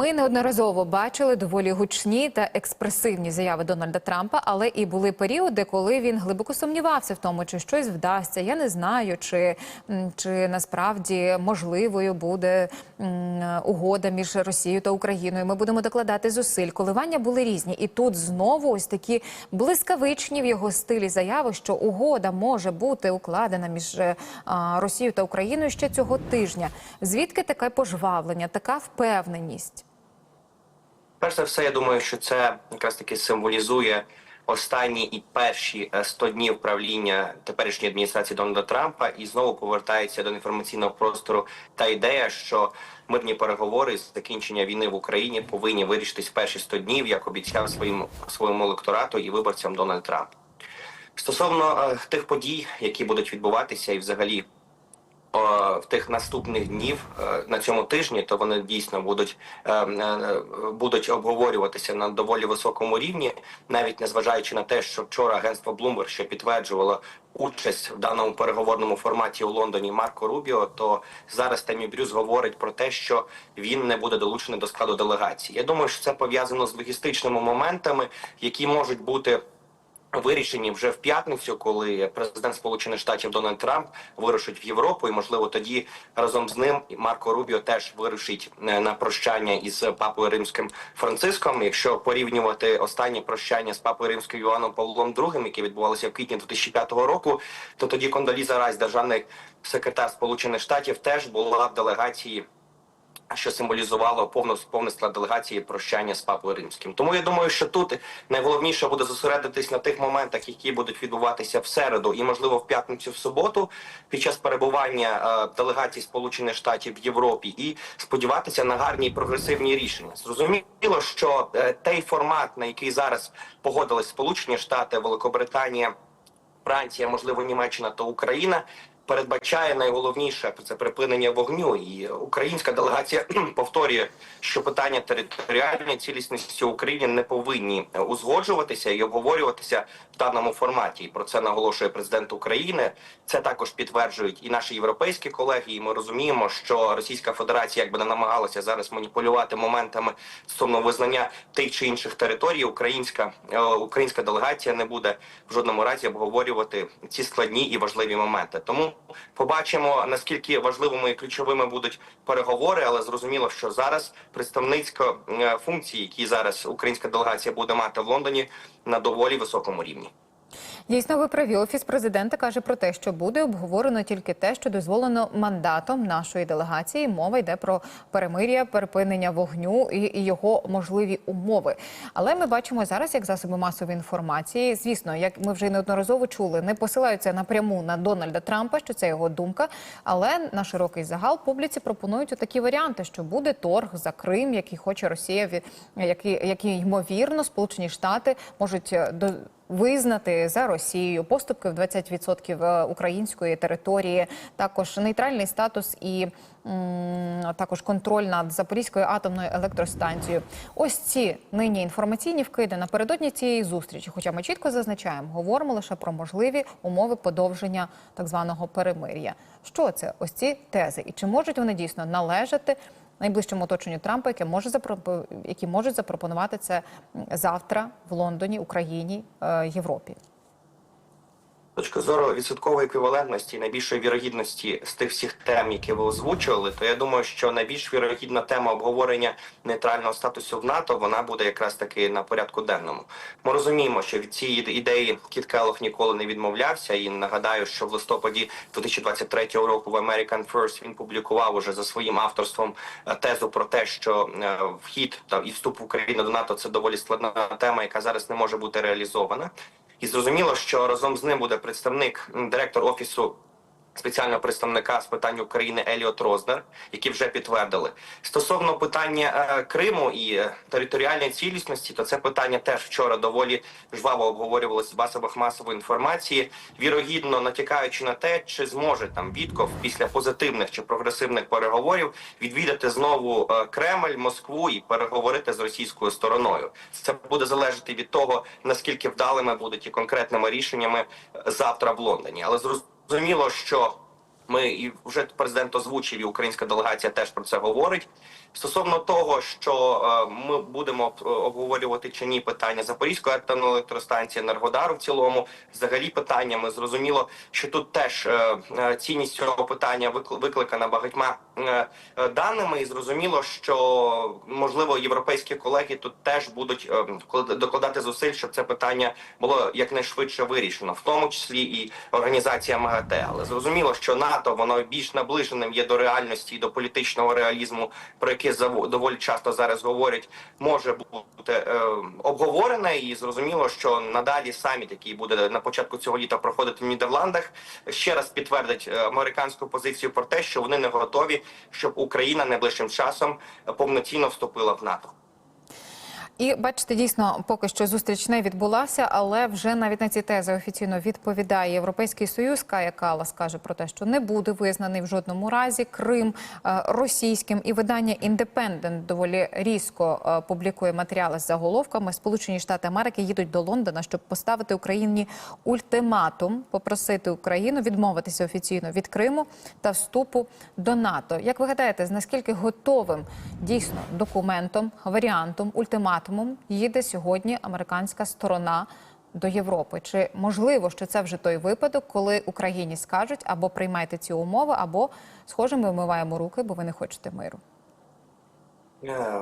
Ми неодноразово бачили доволі гучні та експресивні заяви Дональда Трампа, але і були періоди, коли він глибоко сумнівався в тому, чи щось вдасться. Я не знаю, чи, чи насправді можливою буде угода між Росією та Україною. Ми будемо докладати зусиль. Коливання були різні, і тут знову ось такі блискавичні в його стилі заяви, що угода може бути укладена між е, Росією та Україною ще цього тижня. Звідки таке пожвавлення, така впевненість? Перш за все, я думаю, що це якраз таки символізує останні і перші е, 100 днів правління теперішньої адміністрації Дональда Трампа, і знову повертається до інформаційного простору та ідея, що мирні переговори з закінчення війни в Україні повинні вирішитись перші 100 днів, як обіцяв своїм своєму електорату і виборцям Дональд Трамп. Стосовно е, тих подій, які будуть відбуватися, і взагалі е, в тих наступних днів е, на цьому тижні, то вони дійсно будуть, е, е, будуть обговорюватися на доволі високому рівні, навіть незважаючи на те, що вчора агентство Bloomberg ще підтверджувало участь в даному переговорному форматі у Лондоні Марко Рубіо, то зараз Темі Брюс говорить про те, що він не буде долучений до складу делегації. Я думаю, що це пов'язано з логістичними моментами, які можуть бути вирішені вже в п'ятницю, коли президент Сполучених Штатів Дональд Трамп вирушить в Європу, і можливо тоді разом з ним Марко Рубіо теж вирушить е, на прощання із папою римським Франциском. Якщо порівнювати останнє прощання з папою римським Іоанном Павлом II, яке відбувалося в квітні 2005 року, то тоді Кондоліза Райс, державний секретар Сполучених Штатів, теж була в делегації що символізувало повну повний склад делегації прощання з папою римським. Тому я думаю, що тут найголовніше буде зосередитись на тих моментах, які будуть відбуватися в середу, і можливо в п'ятницю в суботу, під час перебування е, делегацій Сполучених Штатів в Європі, і сподіватися на гарні прогресивні рішення. Зрозуміло, що е, той формат, на який зараз погодились Сполучені Штати, Великобританія. Франція, можливо, Німеччина та Україна передбачає найголовніше це припинення вогню. І українська делегація повторює, що питання територіальної цілісності України не повинні узгоджуватися і обговорюватися в даному форматі. І про це наголошує президент України. Це також підтверджують і наші європейські колеги. І ми розуміємо, що Російська Федерація, якби не намагалася зараз маніпулювати моментами стосовно визнання тих чи інших територій, українська е, українська делегація не буде в жодному разі обговорювати ці складні і важливі моменти. Тому побачимо наскільки важливими і ключовими будуть переговори, але зрозуміло, що зараз представницько е, функції, які зараз українська делегація буде мати в Лондоні, на доволі високому рівні. Дійсно, ви праві. Офіс президента каже про те, що буде обговорено тільки те, що дозволено мандатом нашої делегації. Мова йде про перемир'я, припинення вогню і його можливі умови. Але ми бачимо зараз, як засоби масової інформації, звісно, як ми вже неодноразово чули, не посилаються напряму на Дональда Трампа, що це його думка. Але на широкий загал публіці пропонують такі варіанти, що буде торг за Крим, який хоче Росія, який, який ймовірно Сполучені Штати можуть е, до визнати за Росією поступки в 20% української території, також нейтральний статус і також контроль над Запорізькою атомною електростанцією. Ось ці нині інформаційні вкиди напередодні цієї зустрічі. Хоча ми чітко зазначаємо, говоримо лише про можливі умови подовження так званого перемир'я. Що це? Ось ці тези, і чи можуть вони дійсно належати? Найближчому оточенню Трампа, яке може запропо- які можуть запропонувати це завтра в Лондоні, Україні, е, Європі. Точки зору відсоткової еквівалентності і найбільшої вірогідності з тих всіх тем, які ви озвучували, то я думаю, що найбільш вірогідна тема обговорення нейтрального статусу в НАТО вона буде якраз таки на порядку денному. Ми розуміємо, що від цієї ідеї Кіт Келлог ніколи не відмовлявся. І нагадаю, що в листопаді 2023 року в American First він публікував уже за своїм авторством е, тезу про те, що е, вхід та і вступ України до НАТО це доволі складна тема, яка зараз не може бути реалізована. І зрозуміло, що разом з ним буде представник, директор офісу спеціального представника з питань України Еліот Рознер, які вже підтвердили. Стосовно питання е, Криму і е, територіальної цілісності, то це питання теж вчора доволі жваво обговорювалося в засобах масової інформації, вірогідно натякаючи на те, чи зможе там Вітков після позитивних чи прогресивних переговорів відвідати знову е, Кремль, Москву і переговорити з російською стороною. Це буде залежати від того наскільки вдалими будуть і конкретними рішеннями е, завтра в Лондоні, але зрозуміло, що Ми і вже президент озвучив, і українська делегація теж про це говорить. Стосовно того, що е, ми будемо обговорювати чи ні питання Запорізької атомної електростанції, Енергодару в цілому, взагалі питаннями зрозуміло, що тут теж е, е, цінність цього питання викл- викликана багатьма е, е, даними, і зрозуміло, що можливо європейські колеги тут теж будуть е, докладати зусиль, щоб це питання було якнайшвидше вирішено, в тому числі і організація МАГАТЕ. Але зрозуміло, що НАТО воно більш наближеним є до реальності і до політичного реалізму, про яке доволі часто зараз говорять, може бути е, обговорене, і зрозуміло, що надалі саміт, який буде на початку цього літа проходити в Нідерландах, ще раз підтвердить е, американську позицію про те, що вони не готові, щоб Україна найближчим часом повноцінно вступила в НАТО. І бачите, дійсно, поки що зустріч не відбулася, але вже навіть на ці тези офіційно відповідає Європейський Союз. Кая Калас каже про те, що не буде визнаний в жодному разі Крим е, російським. І видання Індепендент доволі різко е, публікує матеріали з заголовками. Сполучені Штати Америки їдуть до Лондона, щоб поставити Україні ультиматум, попросити Україну відмовитися офіційно від Криму та вступу до НАТО. Як ви гадаєте, з наскільки готовим дійсно документом, варіантом, ультиматумом їде сьогодні американська сторона до Європи? Чи можливо, що це вже той випадок, коли Україні скажуть або приймайте ці умови, або схоже, ми вмиваємо руки, бо ви не хочете миру? Е,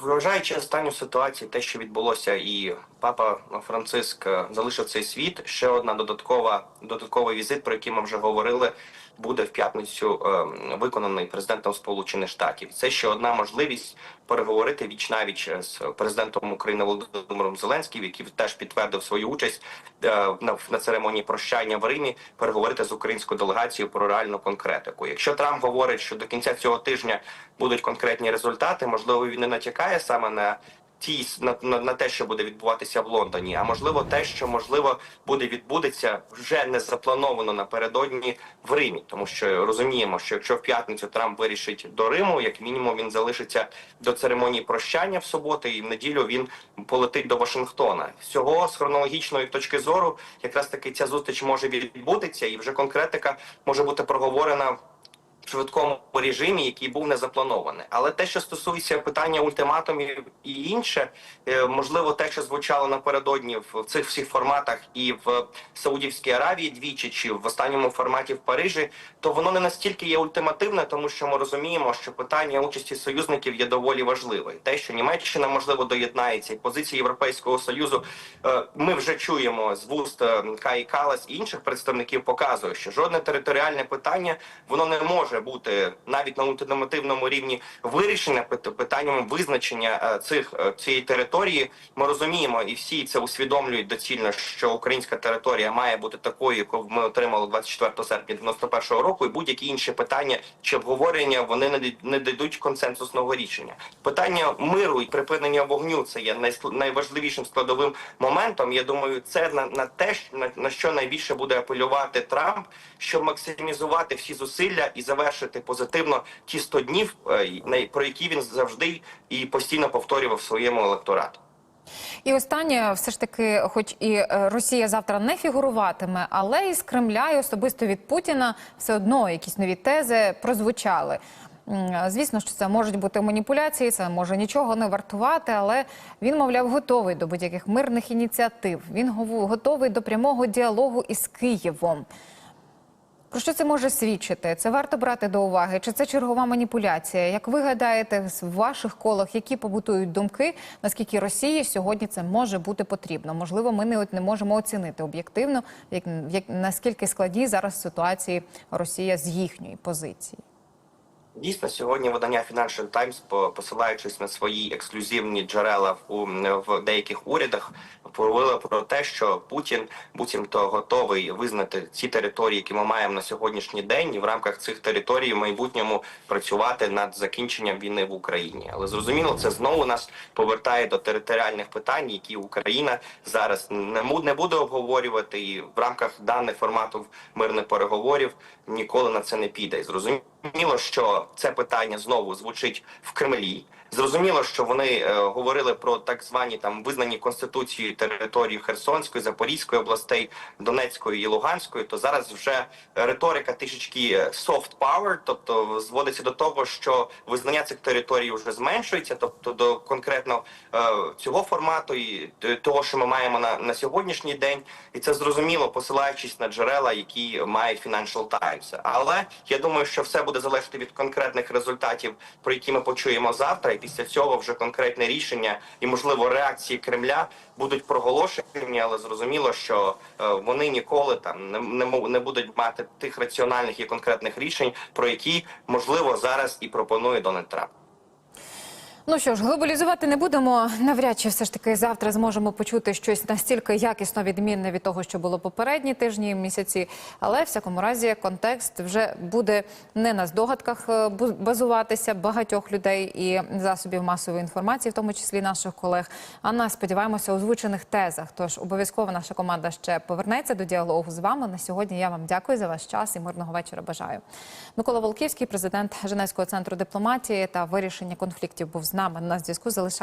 Вважаючи останню ситуацію, те, що відбулося, і папа Франциск е, залишив цей світ. Ще одна додаткова додатковий візит, про який ми вже говорили, буде в п'ятницю е, виконаний президентом Сполучених Штатів. Це ще одна можливість переговорити віч навіч з президентом України Володимиром Зеленським, який теж підтвердив свою участь е, на, на церемонії прощання в Римі, переговорити з українською делегацією про реальну конкретику. Якщо Трамп говорить, що до кінця цього тижня будуть конкретні результати, можливо, він не натякає саме на ті на, на, на те, що буде відбуватися в Лондоні, а можливо, те, що можливо буде відбудеться вже не заплановано напередодні в Римі, тому що розуміємо, що якщо в п'ятницю Трамп вирішить до Риму, як мінімум він залишиться до церемонії прощання в суботу, і в неділю він полетить до Вашингтона. Всього з хронологічної точки зору, якраз таки ця зустріч може відбутися, і вже конкретика може бути проговорена швидкому режимі, який був не запланований. Але те, що стосується питання ультиматумів і інше, е, можливо, те, що звучало напередодні в цих всіх форматах і в Саудівській Аравії двічі, чи в останньому форматі в Парижі, то воно не настільки є ультимативне, тому що ми розуміємо, що питання участі союзників є доволі важливе. Те, що Німеччина можливо доєднається, і позиції Європейського союзу, е, ми вже чуємо з вуст е, Каї Калас і інших представників, показує, що жодне територіальне питання воно не може бути навіть на ультимативному рівні вирішене пит- питанням визначення е, цих е, цієї території. Ми розуміємо, і всі це усвідомлюють доцільно, що українська територія має бути такою, яку ми отримали 24 серпня 91 року, і будь-які інші питання чи обговорення вони не дадуть консенсусного рішення. Питання миру і припинення вогню це є найважливішим складовим моментом. Я думаю, це на, на те, на, на що найбільше буде апелювати Трамп, щоб максимізувати всі зусилля і завершити позитивно ті 100 днів, е, про які він завжди і постійно повторював своєму електорату. І останнє, все ж таки, хоч і е, Росія завтра не фігуруватиме, але із Кремля і особисто від Путіна все одно якісь нові тези прозвучали. Звісно, що це можуть бути маніпуляції, це може нічого не вартувати, але він, мовляв, готовий до будь-яких мирних ініціатив. Він готовий до прямого діалогу із Києвом. Про що це може свідчити? Це варто брати до уваги? Чи це чергова маніпуляція? Як ви гадаєте, в ваших колах які побутують думки, наскільки Росії сьогодні це може бути потрібно? Можливо, ми не, не можемо оцінити об'єктивно, як, як наскільки складні зараз ситуації Росія з їхньої позиції. Дійсно, сьогодні видання Financial Times, по- посилаючись на свої ексклюзивні джерела в, в деяких урядах, говорили про те, що Путін буцімто готовий визнати ці території, які ми маємо на сьогоднішній день, і в рамках цих територій в майбутньому працювати над закінченням війни в Україні. Але зрозуміло, це знову нас повертає до територіальних питань, які Україна зараз не буде обговорювати, і в рамках даних формату мирних переговорів ніколи на це не піде. І Зрозуміло, що це питання знову звучить в Кремлі. Зрозуміло, що вони е, говорили про так звані там визнані конституцією території Херсонської, Запорізької областей, Донецької і Луганської. То зараз вже риторика трішечки е, soft power, тобто зводиться до того, що визнання цих територій вже зменшується, тобто до конкретно е, цього формату і того, що ми маємо на, на сьогоднішній день, і це зрозуміло, посилаючись на джерела, які має Financial Times. Але я думаю, що все буде залежати від конкретних результатів, про які ми почуємо завтра, після цього вже конкретне рішення і можливо реакції Кремля будуть проголошені, але зрозуміло, що е, вони ніколи там не, не, не будуть мати тих раціональних і конкретних рішень, про які можливо зараз і пропонує Дональд Трамп. Ну що ж, глобалізувати не будемо. Навряд чи все ж таки завтра зможемо почути щось настільки якісно відмінне від того, що було попередні тижні, місяці. Але всякому разі контекст вже буде не на здогадках е, базуватися багатьох людей і засобів масової інформації, в тому числі наших колег, а на сподіваємося озвучених тезах. Тож обов'язково наша команда ще повернеться до діалогу з вами. На сьогодні я вам дякую за ваш час і мирного вечора. Бажаю. Микола Волківський, президент Женевського центру дипломатії та вирішення конфліктів, був з нами на зв'язку. Залишає